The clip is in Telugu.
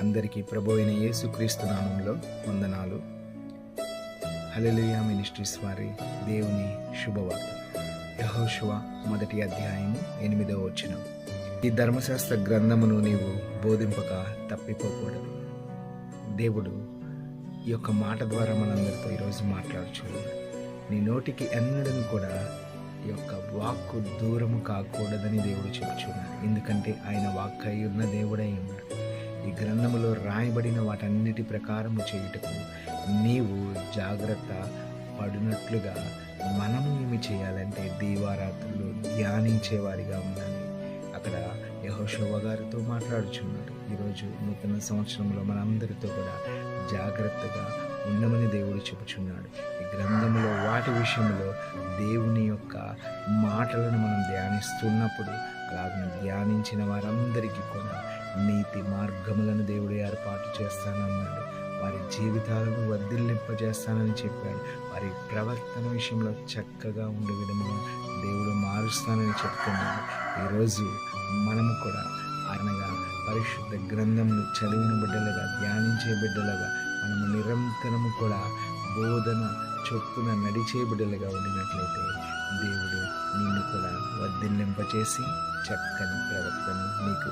అందరికీ ప్రభు అయిన యేసుక్రీస్తు నామంలో వందనాలు. హలలుయా మినిస్ట్రీస్ వారి దేవుని శుభవార్త. యహోశువ మొదటి అధ్యాయము ఎనిమిదవ వచనం. ఈ ధర్మశాస్త్ర గ్రంథమును నీవు బోధింపక తప్పిపోకూడదు. దేవుడు ఈ యొక్క మాట ద్వారా మనందరితో ఈరోజు మాట్లాడుచున్నాడు. నీ నోటికి ఎన్నడను కూడా ఈ యొక్క వాక్కు దూరము కాకూడదని దేవుడు చెప్తున్నాడు ఎందుకంటే ఆయన వాక్ అయి ఉన్న దేవుడై ఉన్నాడు. ఈ గ్రంథములో రాయబడిన వాటన్నిటి ప్రకారము చేయుటకు నీవు జాగ్రత్త పడినట్లుగా మనము ఏమి చేయాలంటే దీవారాత్రులు ధ్యానించేవారిగా ఉండాలి. అక్కడ యహోషోవ గారితో మాట్లాడుచున్నాడు. ఈరోజు నూతన సంవత్సరంలో మనందరితో కూడా జాగ్రత్తగా ఉండమని దేవుడు చెబుచున్నాడు. ఈ గ్రంథంలో వాటి విషయంలో దేవుని యొక్క మాటలను మనం ధ్యానిస్తున్నప్పుడు అలాగే ధ్యానించిన వారందరికీ కూడా నీతి మార్గములను దేవుడు ఏర్పాటు చేస్తానన్నాడు. వారి జీవితాలను వర్ధిల్లింపజేస్తానని చెప్పాడు. వారి ప్రవర్తన విషయంలో చక్కగా ఉండే విధముగా దేవుడు మారుస్తానని చెప్తున్నాడు. ఈరోజు మనము కూడా అనగా పరిశుద్ధ గ్రంథంను చదివిన బిడ్డలుగా ధ్యానించే బిడ్డలుగా మనము నిరంతరము కూడా బోధన చొప్పున నడిచే బిడ్డలుగా ఉండినట్లయితే దేవుడు నిన్ను కూడా వర్ధిల్లింపచేసి చక్కని ప్రవర్తన నీకు